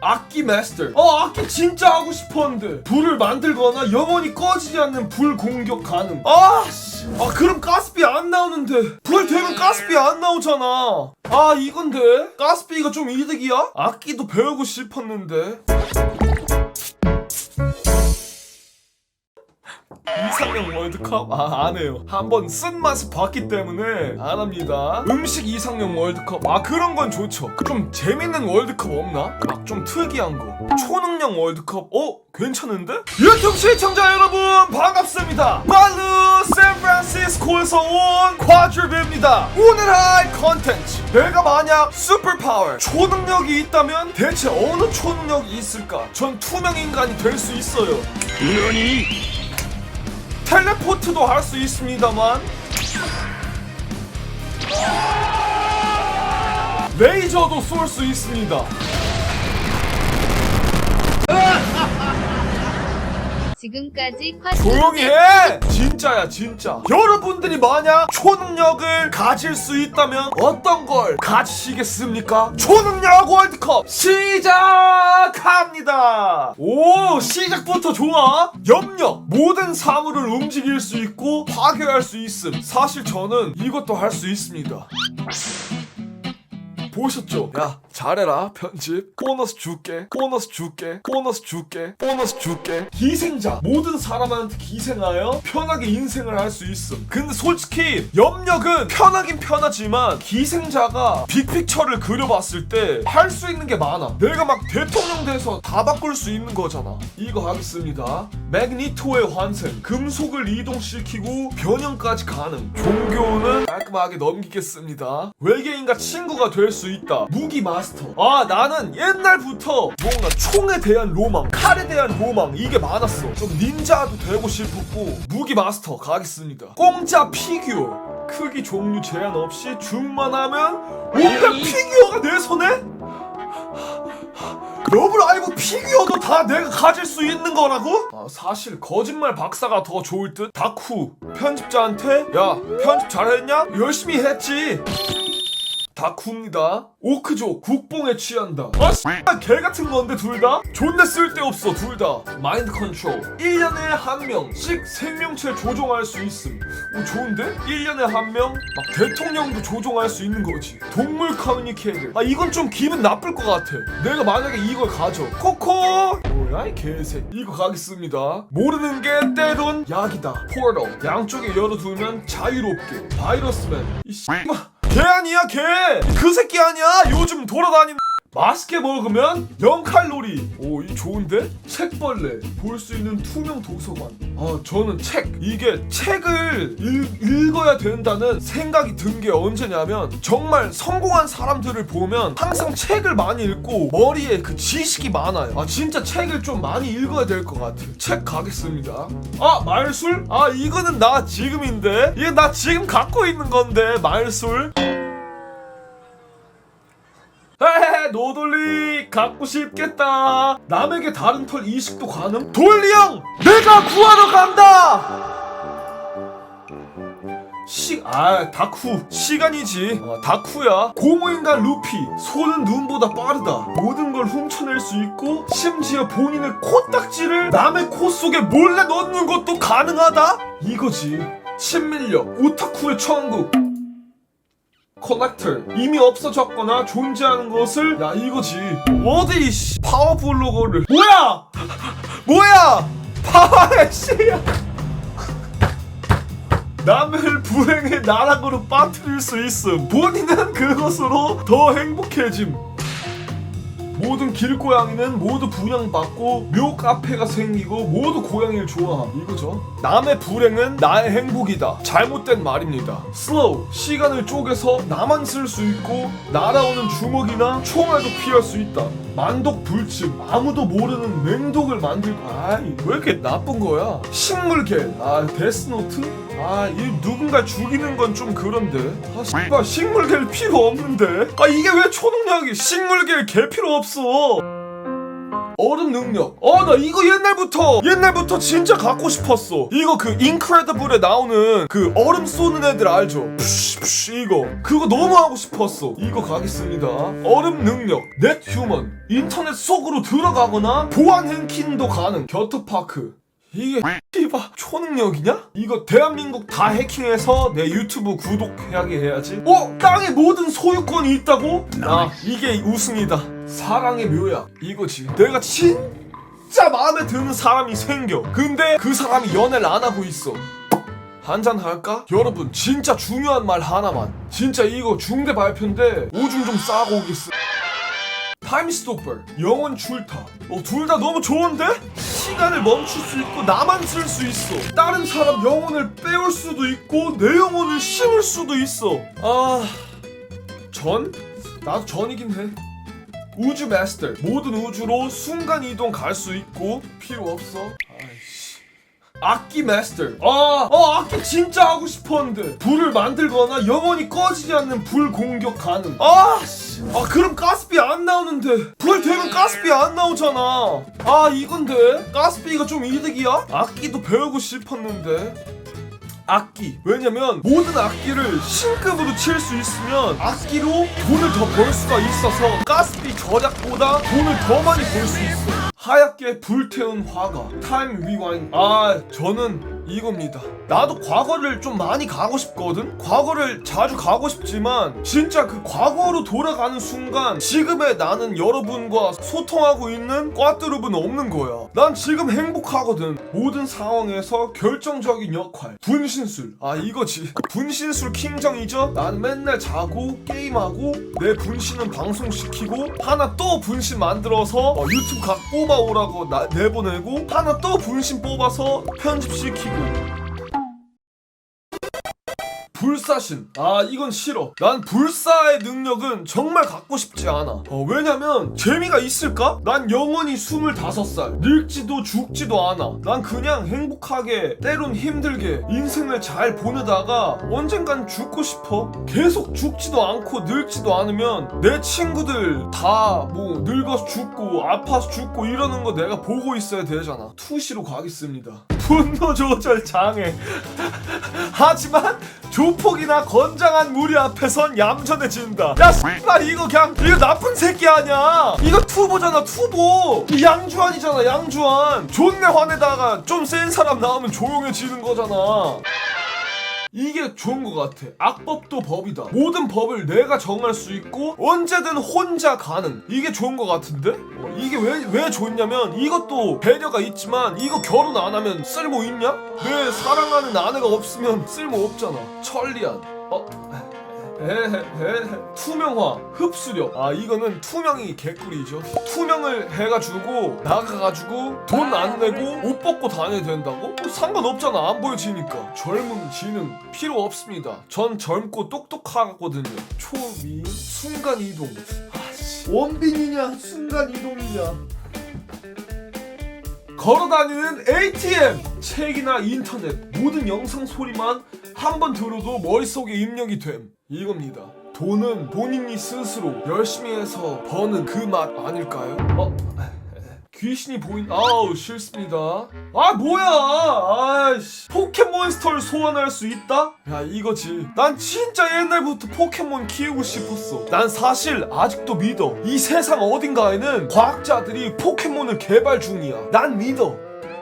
악기 마스터. 어 악기 진짜 하고 싶었는데 불을 만들거나 영원히 꺼지지 않는 불 공격 가능. 아 씨. 아 그럼 가스비 안 나오는데 불 되면 가스비 안 나오잖아. 아 이건데 가스비가 좀 이득이야? 악기도 배우고 싶었는데. 이상형 월드컵? 아, 안 해요. 한번 쓴 맛을 봤기 때문에 안 합니다. 음식 이상형 월드컵? 아, 그런 건 좋죠. 좀 재밌는 월드컵 없나? 막 좀 특이한 거. 초능력 월드컵? 어? 괜찮은데? 유튜브 시청자 여러분, 반갑습니다. 말루 샌프란시스코에서 온 쿼드입니다. 오늘 할 컨텐츠. 내가 만약 슈퍼파워, 초능력이 있다면 대체 어느 초능력이 있을까? 전 투명 인간이 될 수 있어요. 텔레포트도 할 수 있습니다만 레이저도 쏠 수 있습니다. 지금까지 쿼드 조용히 해! 진짜야 진짜. 여러분들이 만약 초능력을 가질 수 있다면 어떤 걸 가지시겠습니까? 초능력 월드컵 시작 합니다. 오 시작부터 좋아. 염력 모든 사물을 움직일 수 있고 파괴할 수 있음. 사실 저는 이것도 할 수 있습니다. 보셨죠? 야 잘해라 편집. 보너스 줄게 보너스 줄게 보너스 줄게 보너스 줄게. 희생자 모든 사람한테 희생하여 편하게 인생을 할 수 있음. 근데 솔직히 염력은 편하긴 편하지만 희생자가 빅픽처를 그려봤을 때 할 수 있는 게 많아. 내가 막 대통령 돼서 다 바꿀 수 있는 거잖아. 이거 하겠습니다. 매그니토의 환생 금속을 이동시키고 변형까지 가능. 종교는 깔끔하게 넘기겠습니다. 외계인과 친구가 될 수 있다. 무기 마스 터. 아 나는 옛날부터 뭔가 총에 대한 로망 칼에 대한 로망 이게 많았어. 좀 닌자도 되고 싶었고 무기 마스터 가겠습니다. 공짜 피규어. 크기 종류 제한 없이 줌만 하면 온갖 피규어가 내 손에? 러브라이브 피규어도 다 내가 가질 수 있는 거라고? 아, 사실 거짓말 박사가 더 좋을 듯. 다쿠 편집자한테? 야 편집 잘했냐? 열심히 했지 다쿠입니다. 오크조 국뽕에 취한다. 아 씨발 개 같은 건데 둘 다? 존나 쓸데없어 둘 다. 마인드 컨트롤. 1년에 한 명씩 생명체 조종할 수 있음. 오 좋은데? 1년에 한 명? 막 대통령도 조종할 수 있는 거지. 동물 커뮤니케이터. 아 이건 좀 기분 나쁠 것 같아. 내가 만약에 이걸 가져. 코코! 뭐야 이 개새. 이거 가겠습니다. 모르는 게 때론 약이다. 포털 양쪽에 열어두면 자유롭게. 바이러스맨. 이 씨발 걔 아니야 걔! 그 새끼 아니야 요즘 돌아다니는 맛있게 먹으면 0칼로리. 오 이 좋은데? 책벌레. 볼 수 있는 투명 도서관. 아 저는 책. 이게 책을 읽, 읽어야 된다는 생각이 든 게 언제냐면 정말 성공한 사람들을 보면 항상 책을 많이 읽고 머리에 그 지식이 많아요. 아 진짜 책을 좀 많이 읽어야 될 것 같아 책 가겠습니다. 아 말술? 아 이거는 나 지금인데? 이게 나 지금 갖고 있는 건데 말술 헤헤 노돌리 갖고 싶겠다 남에게 다른 털 이식도 가능? 돌리 형 내가 구하러 간다 시, 아, 다쿠. 시간이지. 어, 다쿠야. 고무인간 루피. 손은 눈보다 빠르다. 모든 걸 훔쳐낼 수 있고, 심지어 본인의 코딱지를 남의 코 속에 몰래 넣는 것도 가능하다? 이거지. 친밀력. 오타쿠의 천국. 커넥터 이미 없어졌거나 존재하는 것을 야 이거지. 어디 씨. 파워블로거를. 뭐야! 뭐야! 파워의 씨야! 남을 불행의 나락으로 빠뜨릴 수 있음. 본인은 그것으로 더 행복해짐 모든 길고양이는 모두 분양받고 묘 카페가 생기고 모두 고양이를 좋아함. 이거죠? 남의 불행은 나의 행복이다. 잘못된 말입니다. 슬로우 시간을 쪼개서 나만 쓸 수 있고 날아오는 주먹이나 총알도 피할 수 있다. 만독 불침. 아무도 모르는 맹독을 만들고 아이 왜 이렇게 나쁜 거야? 식물계. 아 데스노트 아, 이 누군가 죽이는 건 좀 그런데. 아, 씨발 식물계를 필요 없는데. 아, 이게 왜 초능력이 식물계를 개 필요 없어. 얼음 능력. 어, 나 이거 옛날부터, 옛날부터 진짜 갖고 싶었어. 이거 그 인크레더블에 나오는 그 얼음 쏘는 애들 알죠? 푸쉬, 푸쉬, 이거. 그거 너무 하고 싶었어. 이거 가겠습니다. 얼음 능력. 넷 휴먼. 인터넷 속으로 들어가거나 보안 해킹도 가능. 겨터파크. 이게 씨바 초능력이냐? 이거 대한민국 다 해킹해서 내 유튜브 구독하게 해야지. 어? 땅의 모든 소유권이 있다고? 아 이게 우승이다. 사랑의 묘약 이거지. 내가 진짜 마음에 드는 사람이 생겨. 근데 그 사람이 연애를 안 하고 있어. 한잔 할까? 여러분 진짜 중요한 말 하나만. 진짜 이거 중대 발표인데 오줌 좀 싸고 오겠어. 타임스토퍼, 영원 줄타. 어, 둘 다 너무 좋은데? 시간을 멈출 수 있고 나만 쓸 수 있어. 다른 사람 영혼을 빼올 수도 있고 내 영혼을 심을 수도 있어. 아, 전? 나도 전이긴 해. 우주 마스터. 모든 우주로 순간 이동 갈 수 있고 필요 없어. 악기 마스터. 아, 어, 악기 진짜 하고 싶었는데 불을 만들거나 영원히 꺼지지 않는 불 공격 가능. 아, 씨. 아 그럼 가스비 안 나오는데 불 되면 가스비 안 나오잖아. 아 이건데 가스비가 좀 이득이야? 악기도 배우고 싶었는데. 악기 왜냐면 모든 악기를 신급으로 칠 수 있으면 악기로 돈을 더 벌 수가 있어서 가스비 절약보다 돈을 더 많이 벌 수 있어 하얗게 불태운 화가 타임 리와인. 아 저는 이겁니다. 나도 과거를 좀 많이 가고 싶거든? 과거를 자주 가고 싶지만 진짜 그 과거로 돌아가는 순간 지금의 나는 여러분과 소통하고 있는 꽈뚜룹은 없는 거야. 난 지금 행복하거든. 모든 상황에서 결정적인 역할 분신술. 아 이거지 분신술 킹정이죠? 난 맨날 자고 게임하고 내 분신은 방송시키고 하나 또 분신 만들어서 어, 유튜브 각 뽑아오라고 나- 내보내고 하나 또 분신 뽑아서 편집시키고 불사신. 아, 이건 싫어. 난 불사의 능력은 정말 갖고 싶지 않아. 어, 왜냐면, 재미가 있을까? 난 영원히 25살. 늙지도 죽지도 않아. 난 그냥 행복하게, 때론 힘들게, 인생을 잘 보내다가 언젠간 죽고 싶어. 계속 죽지도 않고 늙지도 않으면, 내 친구들 다 뭐 늙어서 죽고, 아파서 죽고 이러는 거 내가 보고 있어야 되잖아. 투시로 가겠습니다. 분노 조절 장애. 하지만 조폭이나 건장한 무리 앞에선 얌전해진다. 야, 씨발 이거 그냥 이거 나쁜 새끼 아니야. 이거 투보잖아, 투보. 이 양주환이잖아, 양주환. 존내 화내다가 좀 센 사람 나오면 조용해지는 거잖아. 이게 좋은 것 같아. 악법도 법이다. 모든 법을 내가 정할 수 있고 언제든 혼자 가능. 이게 좋은 것 같은데? 어, 이게 왜 왜 좋냐면 이것도 배려가 있지만 이거 결혼 안 하면 쓸모 있냐? 내 사랑하는 아내가 없으면 쓸모 없잖아. 천리안. 어? 에헤헤 투명화 흡수력. 아 이거는 투명이 개꿀이죠. 투명을 해가지고 나가가지고 돈 안 내고 옷 벗고 다녀야 된다고? 뭐 상관없잖아. 안 보여지니까. 젊음 지능 필요 없습니다. 전 젊고 똑똑하거든요. 초미 순간이동. 아씨. 원빈이냐 순간이동이냐. 걸어다니는 ATM 책이나 인터넷. 모든 영상 소리만 한 번 들어도 머릿속에 입력이 됨. 이겁니다. 돈은 본인이 스스로 열심히 해서 버는 그 맛 아닐까요? 어? 귀신이 보인 아우 싫습니다. 아 뭐야! 아이씨. 포켓몬스터를 소환할 수 있다? 야 이거지. 난 진짜 옛날부터 포켓몬 키우고 싶었어. 난 사실 아직도 믿어. 이 세상 어딘가에는 과학자들이 포켓몬을 개발 중이야. 난 믿어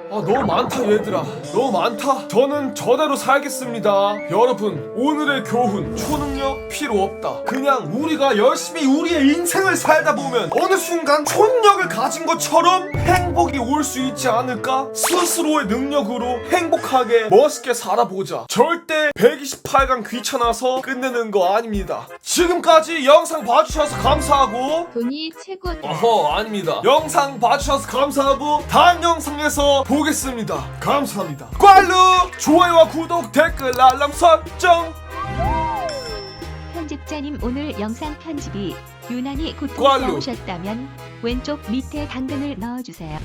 아 너무 많다 얘들아. 너무 많다. 저는 저대로 살겠습니다. 여러분 오늘의 교훈 초능력 필요 없다. 그냥 우리가 열심히 우리의 인생을 살다 보면 어느 순간 초능력을 가진 것처럼 행복이 올 수 있지 않을까? 스스로의 능력으로 행복하게 멋있게 살아보자. 절대 128강 귀찮아서 끝내는 거 아닙니다. 지금까지 영상 봐주셔서 감사하고. 돈이 최고. 어허 아닙니다. 영상 봐주셔서 감사하고 다음 영상에서 보 겠습니다 감사합니다 꽐루 좋아요와 구독 댓글 알람 설정 편집자님 오늘 영상 편집이 유난히. 고통스러우셨다면 왼쪽 밑에 당근을 넣어주세요.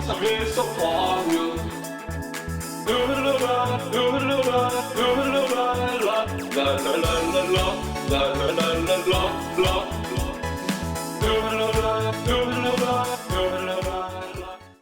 상에서 봐면 룰루라 룰루라 룰루라 라라